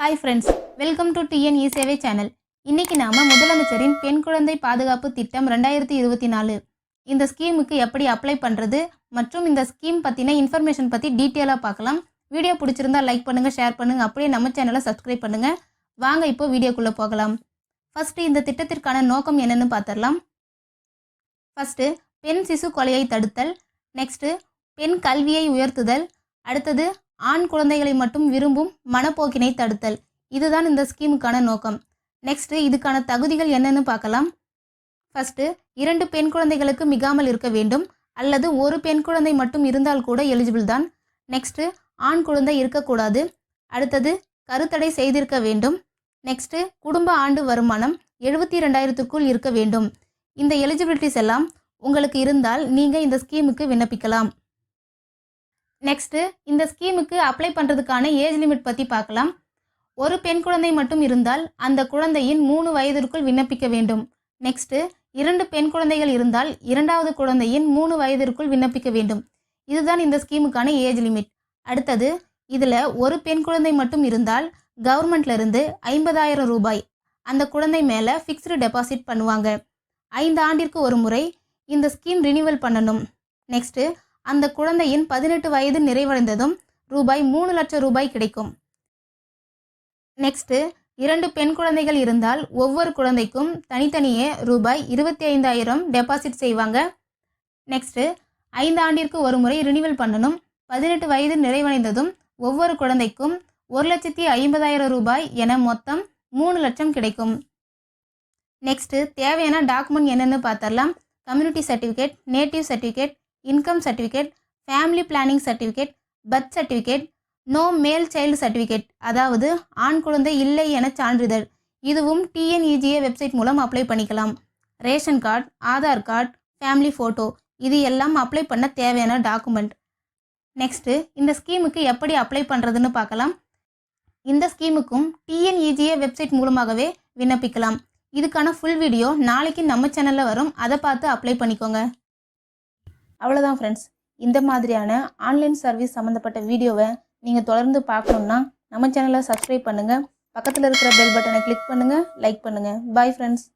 Hi friends welcome to TN e சேவை channel இன்னைக்கு நாம முதலமைச்சரின் பெண் குழந்தை பாதுகாப்பு திட்டம் ரெண்டாயிரத்தி இருபத்தி நாலு. இந்த ஸ்கீமுக்கு எப்படி அப்ளை பண்ணுறது மற்றும் இந்த ஸ்கீம் பற்றின இன்ஃபர்மேஷன் பற்றி டீட்டெயிலாக பார்க்கலாம். வீடியோ பிடிச்சிருந்தா லைக் பண்ணுங்கள் ஷேர் பண்ணுங்கள் அப்படியே நம்ம சேனலை சப்ஸ்கிரைப் பண்ணுங்கள் வாங்க இப்போ வீடியோக்குள்ளே போகலாம். ஃபஸ்ட்டு இந்த திட்டத்திற்கான நோக்கம் என்னன்னு பார்த்துடலாம் ஃபஸ்ட்டு பெண் சிசு கொலையை தடுத்தல். நெக்ஸ்ட்டு பெண் கல்வியை உயர்த்துதல். அடுத்தது ஆண் குழந்தைகளை மட்டும் விரும்பும் மனப்போக்கினை தடுத்தல். இதுதான் இந்த ஸ்கீமுக்கான நோக்கம். நெக்ஸ்ட் இதுக்கான தகுதிகள் என்னன்னு பார்க்கலாம். ஃபர்ஸ்ட் இரண்டு பெண் குழந்தைகளுக்கு மிகாமல் இருக்க வேண்டும். அல்லது ஒரு பெண் குழந்தை மட்டும் இருந்தால் கூட எலிஜிபிள் தான். நெக்ஸ்ட் ஆண் குழந்தை இருக்கக்கூடாது. அடுத்தது கருத்தடை செய்திருக்க வேண்டும். நெக்ஸ்ட் குடும்ப ஆண்டு வருமானம் எழுபத்தி ரெண்டாயிரத்துக்குள் இருக்க வேண்டும். இந்த எலிஜிபிலிட்டிஸ் எல்லாம் உங்களுக்கு இருந்தால் நீங்கள் இந்த ஸ்கீமுக்கு விண்ணப்பிக்கலாம். நெக்ஸ்ட்டு இந்த ஸ்கீமுக்கு அப்ளை பண்ணுறதுக்கான ஏஜ் லிமிட் பற்றி பார்க்கலாம். ஒரு பெண் குழந்தை மட்டும் இருந்தால் அந்த குழந்தையின் மூணு வயதிற்குள் விண்ணப்பிக்க வேண்டும். நெக்ஸ்ட்டு இரண்டு பெண் குழந்தைகள் இருந்தால் இரண்டாவது குழந்தையின் மூணு வயதிற்குள் விண்ணப்பிக்க வேண்டும். இதுதான் இந்த ஸ்கீமுக்கான ஏஜ் லிமிட் அடுத்தது இதில் ஒரு பெண் குழந்தை மட்டும் இருந்தால் கவர்மெண்ட்லேருந்து ஐம்பதாயிரம் ரூபாய் அந்த குழந்தை மேலே ஃபிக்ஸ்டு டெபாசிட் பண்ணுவாங்க. ஐந்து ஆண்டிற்கு ஒரு முறை இந்த ஸ்கீம் ரினிவல் பண்ணணும். நெக்ஸ்ட்டு அந்த குழந்தையின் பதினெட்டு வயது நிறைவடைந்ததும் ரூபாய் மூணு லட்சம் ரூபாய் கிடைக்கும். நெக்ஸ்ட்டு இரண்டு பெண் குழந்தைகள் இருந்தால் ஒவ்வொரு குழந்தைக்கும் தனித்தனியே ரூபாய் இருபத்தி ஐந்தாயிரம் டெபாசிட் செய்வாங்க. நெக்ஸ்ட்டு ஐந்து ஆண்டிற்கு ஒரு முறை ரினிவல் பண்ணணும். பதினெட்டு வயது நிறைவடைந்ததும் ஒவ்வொரு குழந்தைக்கும் ஒரு லட்சத்தி ஐம்பதாயிரம் ரூபாய் என மொத்தம் மூணு லட்சம் கிடைக்கும். நெக்ஸ்ட்டு தேவையான டாக்குமெண்ட் என்னென்னு பார்த்தரலாம் community certificate native certificate income certificate family planning certificate birth certificate no male child certificate அதாவது ஆண் குழந்தை இல்லை என சான்றிதழ். இதுவும் டிஎன்இஜிஏ வெப்சைட் மூலம் அப்ளை பண்ணிக்கலாம். Ration card Aadhaar card family photo இது எல்லாம் அப்ளை பண்ண தேவையான டாக்குமெண்ட் நெக்ஸ்ட்டு இந்த ஸ்கீமுக்கு எப்படி அப்ளை பண்ணுறதுன்னு பார்க்கலாம். இந்த ஸ்கீமுக்கும் டிஎன்இஜிஏ வெப்சைட் மூலமாகவே விண்ணப்பிக்கலாம். இதுக்கான ஃபுல் வீடியோ நாளைக்கு நம்ம சேனலில் வரும். அதை பார்த்து அப்ளை பண்ணிக்கோங்க. அவ்வளோதான் ஃப்ரெண்ட்ஸ் இந்த மாதிரியான ஆன்லைன் சர்வீஸ் சம்மந்தப்பட்ட வீடியோவை நீங்கள் தொடர்ந்து பார்க்கணுன்னா நம்ம சேனலை சப்ஸ்கிரைப் பண்ணுங்கள் பக்கத்தில் இருக்கிற பெல் பட்டனை கிளிக் பண்ணுங்கள் லைக் பண்ணுங்கள் பாய் ஃப்ரெண்ட்ஸ்